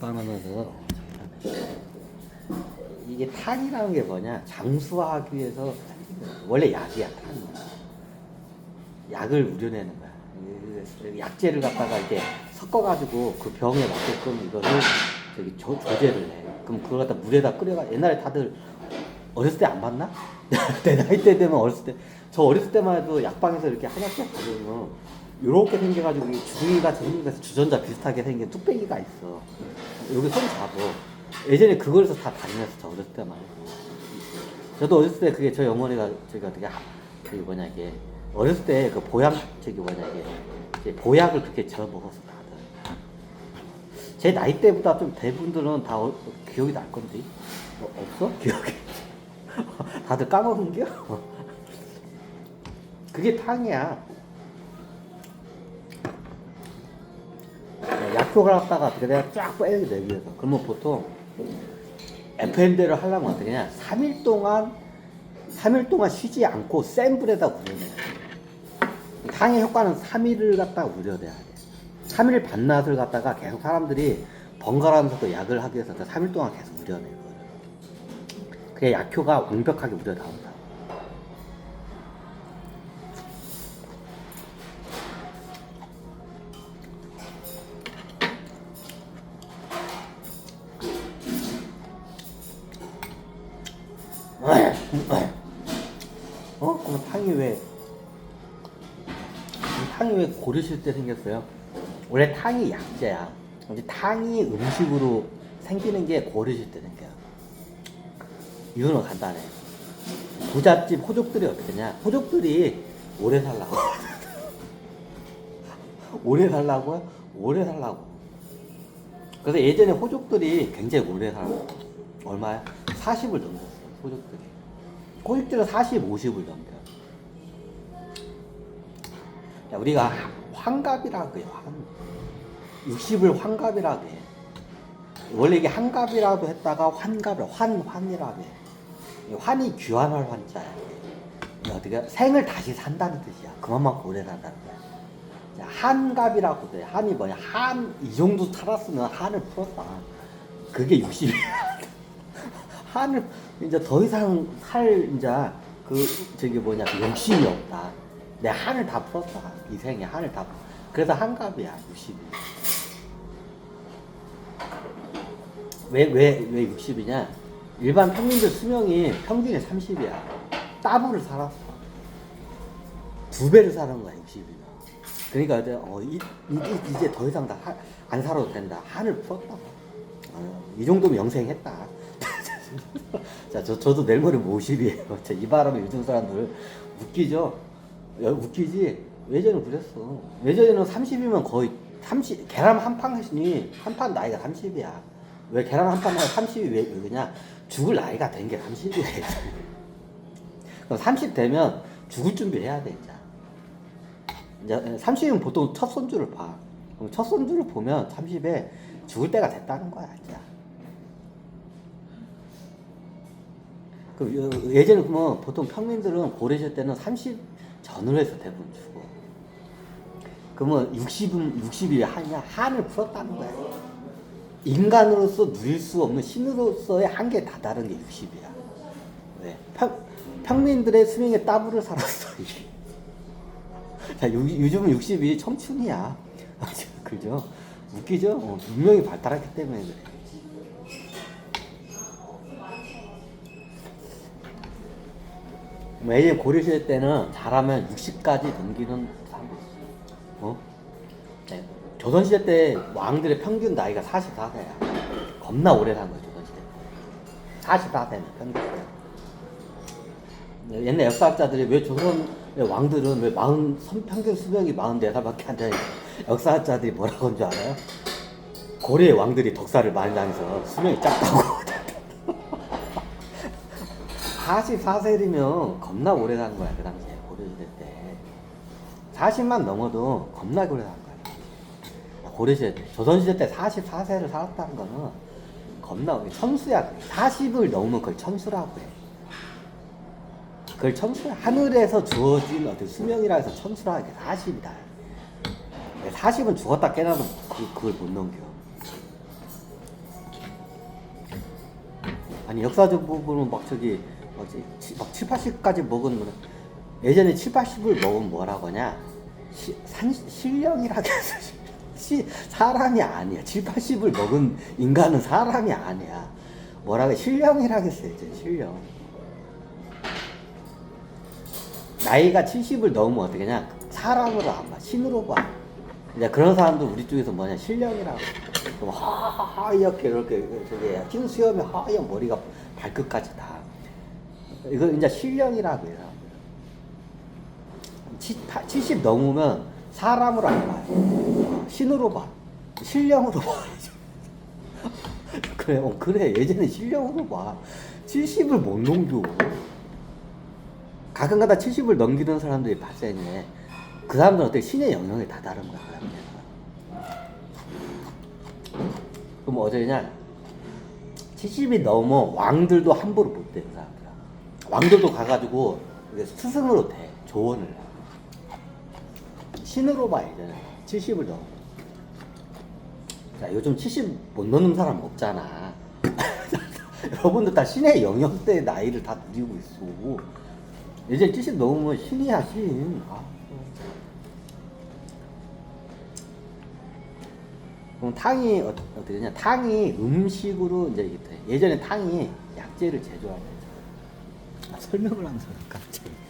약방하면서. 이게 탄이라는 게 뭐냐? 장수하기 위해서 원래 약이야 탄 약을 우려내는 거야. 이- 약재를 갖다가 이렇게 섞어가지고 그 병에 맞게끔 이거를 저기 조, 조제를 해. 그럼 그걸 갖다 물에다 끓여가 옛날에 다들 어렸을 때 안 봤나? 내 나이 때 되면 어렸을 때 저 어렸을 때만 해도 약방에서 이렇게 하나씩 가보면 요렇게 생겨가지고 이 주둥이가 생겨서 주전자 비슷하게 생긴 뚝배기가 있어. 여기 손 잡어 예전에 그걸해서 다 다녔어 저 어렸을 때만 해도 저도 어렸을 때 그게 저희 어머니가 저기 어떻게 하, 저기 뭐냐 이게 어렸을 때 그 보약 저기 뭐냐 이게 보약을 그렇게 저 먹었어 다들. 제 나이 때보다 좀 대부분들은 다 어- 기억이 날 건데. 어, 없어? 기억이 다들 까먹은 겨? 그게 탕이야 어, 약효를 갖다가 어떻게 내가 쫙 빼야 돼 위에서. 그러면 보통 FM대를 하려면 어떻게 냐? 3일 동안 3일 동안 쉬지 않고 센 불에다 우려내야 돼. 탕의 효과는 3일을 갖다가 우려내야 돼. 3일 반낮을 갖다가 계속 사람들이 번갈아가면서 약을 하기 위해서 3일 동안 계속 우려내 그거를 그게 약효가 완벽하게 우려 나온다 탕이 왜 고르실 때 생겼어요? 원래 탕이 약재야. 근데 탕이 음식으로 생기는 게 고르실 때 생겨요. 이유는 간단해. 부잣집 호족들이 어떻게냐? 호족들이 오래 살라고. 오래 살라고요? 오래 살라고. 그래서 예전에 호족들이 굉장히 오래 살았어. 얼마야? 40을 넘겼어, 호족들이. 호족들은 40, 50을 넘겨. 야, 우리가 환갑이라고 해요. 환. 60을 환갑이라고 해. 원래 이게 한갑이라도 했다가 환갑을 환 환이라고 해. 이 환이 귀환할 환자야. 어떻게 생을 다시 산다는 뜻이야. 그만큼 오래 산다는 거야. 자, 한갑이라고 돼. 한이 뭐냐? 한 이 정도 살았으면 한을 풀었다. 그게 60이야. 한을 이제 더 이상 살 이제 그 저기 뭐냐 그 욕심이 없다. 내 한을 다 풀었다. 이 생에 한을 다. 풀- 그래서 한갑이야 60이. 왜 왜 왜 60이냐? 일반 평민들 수명이 평균이 30이야. 따블을 살았어. 두 배를 사는 거야 60이면. 그러니까 이제 어, 이, 이, 이제 더 이상 다 안 살아도 된다. 한을 풀었다. 어, 이 정도면 영생했다. 자, 저, 저도 내일 모레 50이에요. 자, 이 바람에 요즘 사람들 웃기죠? 야, 웃기지? 예전에 그랬어. 예전에는 30이면 거의 30, 계란 한 판이, 한 판 나이가 30이야. 왜 계란 한 판이 30이 왜, 왜 그러냐? 죽을 나이가 된 게 30이야. 그럼 30 되면 죽을 준비해야 돼, 이제. 이제 30이면 보통 첫 손주를 봐. 그럼 첫 손주를 보면 30에 죽을 때가 됐다는 거야, 이제. 그 여- 예전에 그러면 보통 평민들은 고래실 때는 30 전후로 해서 대부분 죽어. 그러면 60은 60이 한이야 한을 풀었다는 거야. 인간으로서 누릴 수 없는 신으로서의 한계에 다다른 게 60이야. 왜? 평, 평민들의 수명의 따블을 살았어. 자, 요, 요즘은 60이 청춘이야. 그죠? 웃기죠? 어, 문명이 발달했기 때문에 그래. 매일 고려시대 때는 잘하면 60까지 넘기는 사람도 있어요. 어? 네. 조선시대 때 왕들의 평균 나이가 44세야. 겁나 오래 산 거야, 조선시대 때. 44세는 평균. 네, 옛날 역사학자들이 왜 조선 의 왕들은 왜 마흔, 선- 평균 수명이 44살밖에 안 되냐. 역사학자들이 뭐라고 한 줄 알아요? 고려의 왕들이 덕사를 많이 다녀서 수명이 작다고. 44세이면 겁나 오래 산 거야, 그 당시에, 고려시대 때. 40만 넘어도 겁나 오래 산 거야. 고려시대 때. 조선시대 때 44세를 살았다는 거는 겁나, 오래. 천수야. 40을 넘으면 그걸 천수라고 해. 그걸 천수야. 하늘에서 주어진 어떤 수명이라 해서 천수라 게 40이다. 40은 죽었다 깨나도 그, 그걸 못 넘겨. 아니 역사적 부분은 막 저기 뭐지? 치- 막 7, 80까지 먹은 거는 예전에 7, 80을 먹으면 뭐라고 하냐? 시, 산, 신령이라고 해서 시, 사람이 아니야. 7, 80을 먹은 인간은 사람이 아니야. 뭐라고 해? 신령이라고 했어요 이제 신령 나이가 70을 넘으면 어떻게 하냐? 사람으로 안 봐. 신으로 봐. 이제 그런 사람도 우리 쪽에서 뭐냐? 그럼 하하하 이렇게 이렇게 저기 흰 수염에 하얀 머리가 발끝까지 다 이거 이제 신령이라고 해요 70 넘으면 사람으로 안 봐요 어, 신으로 봐 신령으로 봐 그래 어, 그래 예전에 신령으로 봐 70을 못 넘겨 가끔가다 70을 넘기는 사람들이 발생해. 그 사람들은 어떻게 신의 영역이 다 다른 거야. 그. 그럼 어쩌냐? 70이 넘어 왕들도 함부로 못 돼, 그 사람들은. 왕들도 가가지고 스승으로 돼. 조언을. 해. 신으로 봐, 이제는. 70을 넘어. 자, 요즘 70못 넘는 사람 없잖아. 여러분들 다 신의 영역대 나이를 다 누리고 있어. 이제 70 넘으면 신이야, 신. 아. 그럼 탕이 어, 어떻게 되냐? 탕이 음식으로 이제. 예전에 탕이 약재를 제조하는 아, 설명을 하면서 갑자기.